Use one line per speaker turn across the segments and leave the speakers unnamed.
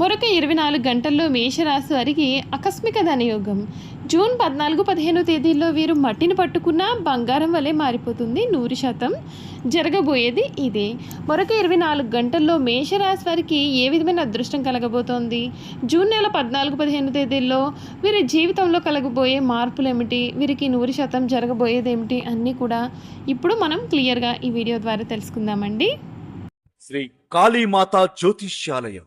మరొక ఇరవై నాలుగు గంటల్లో మేషరాశి వారికి ఆకస్మిక ధనయోగం. జూన్ పద్నాలుగు పదిహేను తేదీల్లో వీరు మట్టిని పట్టుకున్న బంగారం వలె మారిపోతుంది నూరు శాతం. జరగబోయేది ఇదే. మరొక ఇరవై నాలుగు గంటల్లో మేషరాశి వారికి ఏ విధమైన అదృష్టం కలగబోతోంది? జూన్ నెల పద్నాలుగు పదిహేను తేదీల్లో వీరి జీవితంలో కలగబోయే మార్పులు ఏమిటి? వీరికి నూరు శాతం జరగబోయేది ఏమిటి? అన్నీ కూడా ఇప్పుడు మనం క్లియర్గా ఈ వీడియో ద్వారా తెలుసుకుందామండి.
శ్రీ కాళీమాత జ్యోతిష్యాలయం.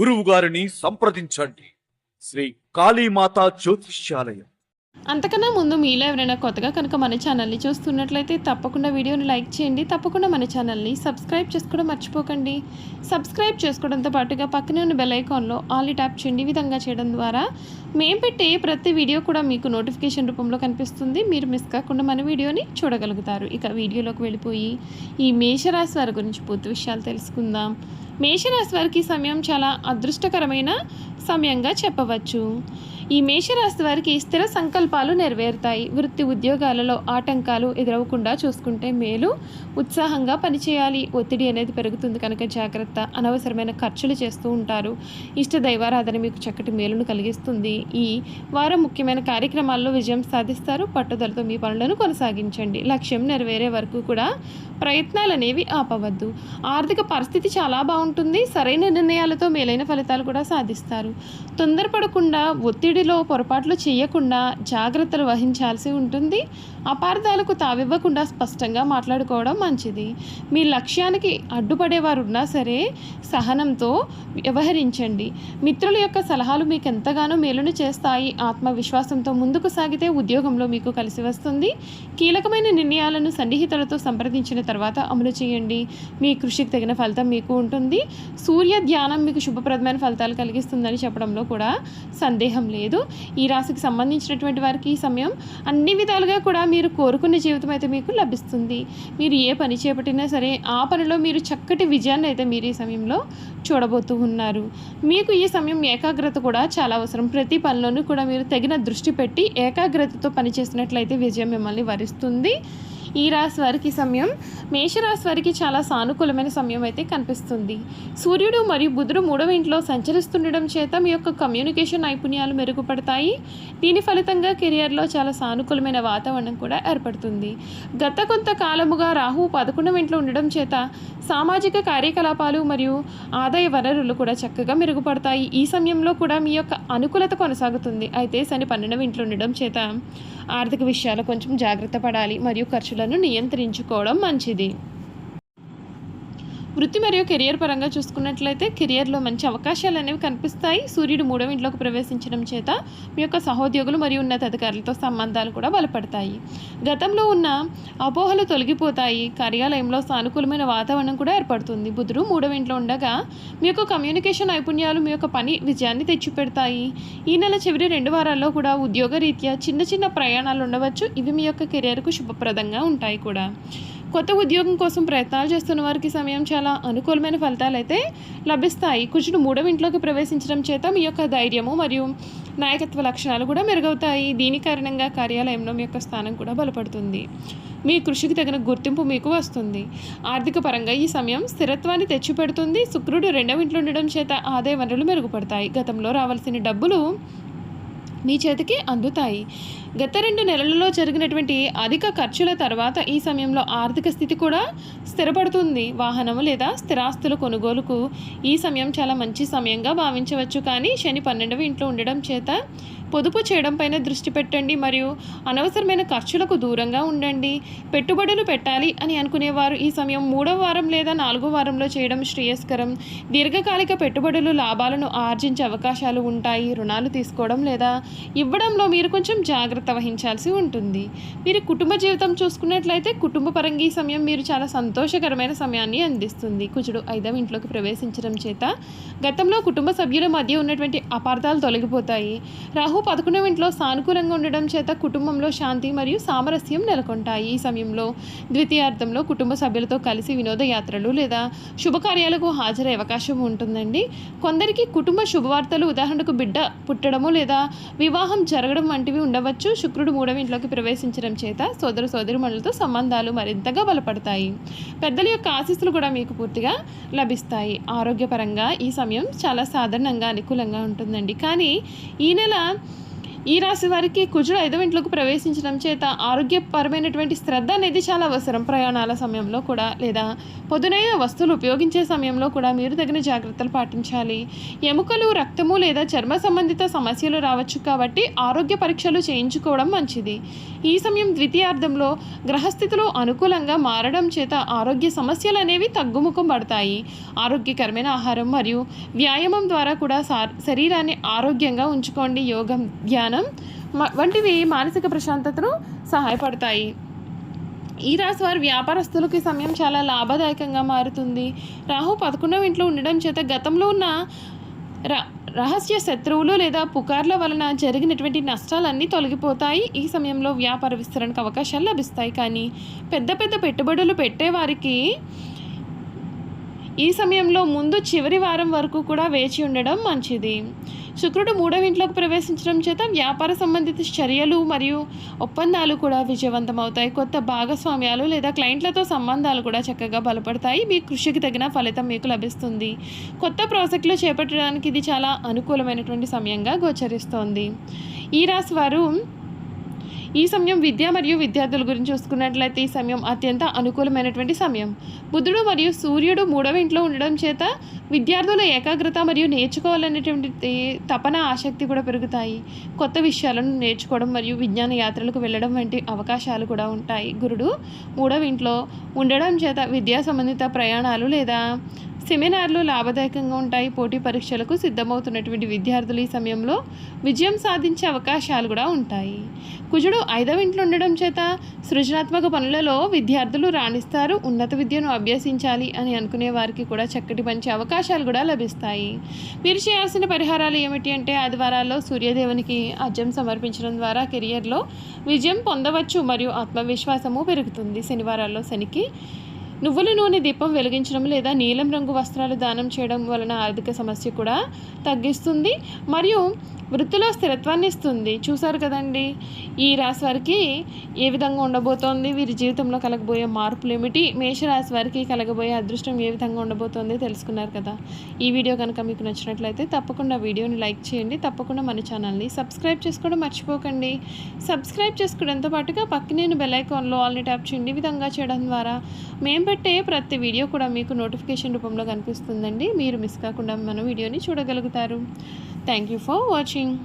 గురువు గారిని సంప్రదించండి. శ్రీ కాళీమాత జ్యోతిష్యాలయం.
అంతకన్నా ముందు మీలో ఎవరైనా కొత్తగా కనుక మన ఛానల్ని చూస్తున్నట్లయితే తప్పకుండా వీడియోని లైక్ చేయండి. తప్పకుండా మన ఛానల్ని సబ్స్క్రైబ్ చేసుకోవడం మర్చిపోకండి. సబ్స్క్రైబ్ చేసుకోవడంతో పాటుగా పక్కనే ఉన్న బెల్ ఐకాన్లో ఆల్ ట్యాప్ చేయండి. విధంగా చేయడం ద్వారా మేము పెట్టే ప్రతి వీడియో కూడా మీకు నోటిఫికేషన్ రూపంలో కనిపిస్తుంది. మీరు మిస్ కాకుండా మన వీడియోని చూడగలుగుతారు. ఇక వీడియోలోకి వెళ్ళిపోయి ఈ మేషరాశి వారి గురించి పూర్తి విషయాలు తెలుసుకుందాం. మేషరాశి వారికి సమయం చాలా అదృష్టకరమైన సమయంగా చెప్పవచ్చు. ఈ మేషరాశి వారికి స్థిర సంకల్పాలు నెరవేరుతాయి. వృత్తి ఉద్యోగాలలో ఆటంకాలు ఎదురవకుండా చూసుకుంటే మేలు. ఉత్సాహంగా పనిచేయాలి. ఒత్తిడి అనేది పెరుగుతుంది కనుక జాగ్రత్త. అనవసరమైన ఖర్చులు చేస్తూ ఉంటారు. ఇష్ట దైవారాధన మీకు చక్కటి మేలును కలిగిస్తుంది. ఈ వారం ముఖ్యమైన కార్యక్రమాల్లో విజయం సాధిస్తారు. పట్టుదలతో మీ పనులను కొనసాగించండి. లక్ష్యం నెరవేరే వరకు కూడా ప్రయత్నాలు అనేవి ఆపవద్దు. ఆర్థిక పరిస్థితి చాలా బాగుంటుంది. సరైన నిర్ణయాలతో మేలైన ఫలితాలు కూడా సాధిస్తారు. తొందరపడకుండా ఒత్తిడిలో పొరపాట్లు చేయకుండా జాగ్రత్తలు వహించాల్సి ఉంటుంది. అపార్థాలకు తావివ్వకుండా స్పష్టంగా మాట్లాడుకోవడం మంచిది. మీ లక్ష్యానికి అడ్డుపడేవారు ఉన్నా సరే సహనంతో వ్యవహరించండి. మిత్రుల యొక్క సలహాలు మీకు ఎంతగానో మేలును చేస్తాయి. ఆత్మవిశ్వాసంతో ముందుకు సాగితే ఉద్యోగంలో మీకు కలిసి వస్తుంది. కీలకమైన నిర్ణయాలను సన్నిహితులతో సంప్రదించిన తర్వాత అమలు చేయండి. మీ కృషికి తగిన ఫలితం మీకు ఉంటుంది. సూర్య ధ్యానం మీకు శుభప్రదమైన ఫలితాలు కలిగిస్తుందని చెప్పడంలో కూడా సందేహం లేదు. లేదు. ఈ రాశికి సంబంధించినటువంటి వారికి ఈ సమయం అన్ని విధాలుగా కూడా మీరు కోరుకున్న జీవితం అయితే మీకు లభిస్తుంది. మీరు ఏ పని చేపట్టినా సరే ఆ పనిలో మీరు చక్కటి విజయాన్ని అయితే మీరు ఈ సమయంలో చూడబోతూ ఉన్నారు. మీకు ఈ సమయం ఏకాగ్రత కూడా చాలా అవసరం. ప్రతి పనిలోనూ కూడా మీరు తగిన దృష్టి పెట్టి ఏకాగ్రతతో పనిచేసినట్లయితే విజయం మిమ్మల్ని వరిస్తుంది. ఈ రాశి వారికి సమయం మేషరాశి వారికి చాలా సానుకూలమైన సమయం అయితే కనిపిస్తుంది. సూర్యుడు మరియు బుధుడు మూడవ ఇంట్లో సంచరిస్తుండడం చేత మీ యొక్క కమ్యూనికేషన్ నైపుణ్యాలు మెరుగుపడతాయి. దీని ఫలితంగా కెరియర్లో చాలా సానుకూలమైన వాతావరణం కూడా ఏర్పడుతుంది. గత కొంతకాలముగా రాహు పదకొండవ ఇంట్లో ఉండడం చేత సామాజిక కార్యకలాపాలు మరియు ఆదాయ వనరులు కూడా చక్కగా మెరుగుపడతాయి. ఈ సమయంలో కూడా మీ యొక్క అనుకూలత కొనసాగుతుంది. అయితే శని పన్నెండవ ఇంట్లో ఉండడం చేత ఆర్థిక విషయాలు కొంచెం జాగ్రత్త పడాలి మరియు ఖర్చులను నియంత్రించుకోవడం మంచిది. వృత్తి మరియు కెరియర్ పరంగా చూసుకున్నట్లయితే కెరియర్లో మంచి అవకాశాలు అనేవి కనిపిస్తాయి. సూర్యుడు మూడవ ఇంట్లోకి ప్రవేశించడం చేత మీ యొక్క సహోద్యోగులు మరియు ఉన్నతాధికారులతో సంబంధాలు కూడా బలపడతాయి. గతంలో ఉన్న అపోహలు తొలగిపోతాయి. కార్యాలయంలో సానుకూలమైన వాతావరణం కూడా ఏర్పడుతుంది. బుధుడు మూడవ ఇంట్లో ఉండగా మీ యొక్క కమ్యూనికేషన్ నైపుణ్యాలు మీ యొక్క పని విజయాన్ని తెచ్చిపెడతాయి. ఈ నెల చివరి రెండు వారాల్లో కూడా ఉద్యోగ రీత్యా చిన్న చిన్న ప్రయాణాలు ఉండవచ్చు. ఇవి మీ యొక్క కెరియర్కు శుభప్రదంగా ఉంటాయి కూడా. కొత్త ఉద్యోగం కోసం ప్రయత్నాలు చేస్తున్న వారికి సమయం చాలా అనుకూలమైన ఫలితాలు అయితే లభిస్తాయి. కుజుడు మూడవ ఇంట్లోకి ప్రవేశించడం చేత మీ యొక్క ధైర్యము మరియు నాయకత్వ లక్షణాలు కూడా మెరుగవుతాయి. దీని కారణంగా కార్యాలయంలో మీ యొక్క స్థానం కూడా బలపడుతుంది. మీ కృషికి తగిన గుర్తింపు మీకు వస్తుంది. ఆర్థిక పరంగా ఈ సమయం స్థిరత్వాన్ని తెచ్చిపెడుతుంది. శుక్రుడు రెండవ ఇంట్లో ఉండడం చేత ఆదాయ వనరులు మెరుగుపడతాయి. గతంలో రావాల్సిన డబ్బులు మీ చేతికి అందుతాయి. గత రెండు నెలలలో జరిగినటువంటి అధిక ఖర్చుల తర్వాత ఈ సమయంలో ఆర్థిక స్థితి కూడా స్థిరపడుతుంది. వాహనము లేదా స్థిరాస్తుల కొనుగోలుకు ఈ సమయం చాలా మంచి సమయంగా భావించవచ్చు. కానీ శని పన్నెండవ ఇంట్లో ఉండడం చేత పొదుపు చేయడం పైన దృష్టి పెట్టండి మరియు అనవసరమైన ఖర్చులకు దూరంగా ఉండండి. పెట్టుబడులు పెట్టాలి అని అనుకునేవారు. ఈ సమయం మూడవ వారం లేదా నాలుగో వారంలో చేయడం శ్రేయస్కరం. దీర్ఘకాలిక పెట్టుబడులు లాభాలను ఆర్జించే అవకాశాలు ఉంటాయి. రుణాలు తీసుకోవడం లేదా ఇవ్వడంలో మీరు కొంచెం జాగ్రత్త వహించాల్సి ఉంటుంది. మీరు కుటుంబ జీవితం చూసుకున్నట్లయితే కుటుంబ పరంగా ఈ సమయం మీరు చాలా సంతోషకరమైన సమయాన్ని అందిస్తుంది. కుజుడు ఐదవ ఇంట్లోకి ప్రవేశించడం చేత గతంలో కుటుంబ సభ్యుల మధ్య ఉన్నటువంటి అపార్థాలు తొలగిపోతాయి. రాహు పదకొండవ ఇంట్లో సానుకూలంగా ఉండడం చేత కుటుంబంలో శాంతి మరియు సామరస్యం నెలకొంటాయి. ఈ సమయంలో ద్వితీయార్థంలో కుటుంబ సభ్యులతో కలిసి వినోదయాత్రలు లేదా శుభకార్యాలకు హాజరయ్యే అవకాశం ఉంటుందండి. కొందరికి కుటుంబ శుభవార్తలు ఉదాహరణకు బిడ్డ పుట్టడము లేదా వివాహం జరగడం వంటివి ఉండవచ్చు. శుక్రుడు మూడవ ఇంట్లోకి ప్రవేశించడం చేత సోదర సోదరిమణులతో సంబంధాలు మరింతగా బలపడతాయి. పెద్దల యొక్క ఆశీస్సులు కూడా మీకు పూర్తిగా లభిస్తాయి. ఆరోగ్యపరంగా ఈ సమయం చాలా సాధారణంగా అనుకూలంగా ఉంటుందండి. కానీ ఈ నెల ఈ రాశి వారికి కుజుడు ఐదవ ఇంట్లోకి ప్రవేశించడం చేత ఆరోగ్యపరమైనటువంటి శ్రద్ధ అనేది చాలా అవసరం. ప్రయాణాల సమయంలో కూడా లేదా పొదునైన వస్తువులు ఉపయోగించే సమయంలో కూడా మీరు తగిన జాగ్రత్తలు పాటించాలి. ఎముకలు రక్తము లేదా చర్మ సంబంధిత సమస్యలు రావచ్చు కాబట్టి ఆరోగ్య పరీక్షలు చేయించుకోవడం మంచిది. ఈ సమయం ద్వితీయార్థంలో గ్రహస్థితులు అనుకూలంగా మారడం చేత ఆరోగ్య సమస్యలు అనేవి తగ్గుముఖం పడతాయి. ఆరోగ్యకరమైన ఆహారం మరియు వ్యాయామం ద్వారా కూడా సార్ శరీరాన్ని ఆరోగ్యంగా ఉంచుకోండి. యోగం ధ్యానం మ- వంటివి మానసిక ప్రశాంతతను సహాయపడతాయి. ఈ రాశి వారి వ్యాపారస్తులకు ఈ సమయం చాలా లాభదాయకంగా మారుతుంది. రాహు పదకొండవ ఇంట్లో ఉండడం చేత గతంలో ఉన్న ర- రహస్య శత్రువులు లేదా పుకార్ల వలన జరిగినటువంటి నష్టాలన్నీ తొలగిపోతాయి. ఈ సమయంలో వ్యాపార విస్తరణకు అవకాశాలు లభిస్తాయి. కానీ పెద్ద పెద్ద పెట్టుబడులు పెట్టేవారికి ఈ సమయంలో ముందు చివరి వారం వరకు కూడా వేచి ఉండడం మంచిది. శుక్రుడు మూడవ ఇంట్లోకి ప్రవేశించడం చేత వ్యాపార సంబంధిత చర్యలు మరియు ఒప్పందాలు కూడా విజయవంతం అవుతాయి కొత్త భాగస్వామ్యాలు లేదా క్లయింట్లతో సంబంధాలు కూడా చక్కగా బలపడతాయి. మీ కృషికి తగిన ఫలితం మీకు లభిస్తుంది. కొత్త ప్రాజెక్టులు చేపట్టడానికి ఇది చాలా అనుకూలమైనటువంటి సమయంగా గోచరిస్తోంది. ఈ రాశి వారు ఈ సమయం విద్య మరియు విద్యార్థుల గురించి చూసుకున్నట్లయితే ఈ సమయం అత్యంత అనుకూలమైనటువంటి సమయం. బుద్ధుడు మరియు సూర్యుడు మూడవ ఇంట్లో ఉండడం చేత విద్యార్థుల ఏకాగ్రత మరియు నేర్చుకోవాలనేటువంటి తపన ఆసక్తి కూడా పెరుగుతాయి. కొత్త విషయాలను నేర్చుకోవడం మరియు విజ్ఞాన యాత్రలకు వెళ్ళడం వంటి అవకాశాలు కూడా ఉంటాయి. గురుడు మూడవ ఇంట్లో ఉండడం చేత విద్యా సంబంధిత ప్రయాణాలు లేదా సెమినార్లు లాభదాయకంగా ఉంటాయి. పోటీ పరీక్షలకు సిద్ధమవుతున్నటువంటి విద్యార్థులు ఈ సమయంలో విజయం సాధించే అవకాశాలు కూడా ఉంటాయి. కుజుడు ఐదవ ఇంట్లో ఉండడం చేత సృజనాత్మక పనులలో విద్యార్థులు రాణిస్తారు. ఉన్నత విద్యను అభ్యసించాలి అని అనుకునే వారికి కూడా చక్కటి మంచి అవకాశాలు కూడా లభిస్తాయి. మీరు చేయాల్సిన పరిహారాలు ఏమిటి అంటే ఆదివారాల్లో సూర్యదేవునికి అర్జం సమర్పించడం ద్వారా కెరియర్లో విజయం పొందవచ్చు మరియు ఆత్మవిశ్వాసము పెరుగుతుంది. శనివారాల్లో శనికి నువ్వుల నూనె దీపం వెలిగించడం లేదా నీలం రంగు వస్త్రాలు దానం చేయడం వలన ఆర్థిక సమస్య కూడా తగ్గిస్తుంది మరియు వృత్తిలో స్థిరత్వాన్ని ఇస్తుంది. చూసారు కదండి? ఈ రాశి వారికి ఏ విధంగా ఉండబోతోంది? వీరి జీవితంలో కలగబోయే మార్పులు ఏమిటి మేషరాశి వారికి కలగబోయే అదృష్టం ఏ విధంగా ఉండబోతోంది తెలుసుకున్నారు కదా. ఈ వీడియో కనుక మీకు నచ్చినట్లయితే తప్పకుండా వీడియోని లైక్ చేయండి. తప్పకుండా మన ఛానల్ని సబ్స్క్రైబ్ చేసుకోవడం మర్చిపోకండి. సబ్స్క్రైబ్ చేసుకోవడంతో పాటుగా పక్కనేను బెల్ ఐకాన్లో ఆల్ని ట్యాప్ చేయండి. విధంగా చేయడం ద్వారా మేము పెట్టే ప్రతి వీడియో కూడా మీకు నోటిఫికేషన్ రూపంలో కనిపిస్తుందండి. మీరు మిస్ కాకుండా మన వీడియోని చూడగలుగుతారు. Thank you for watching.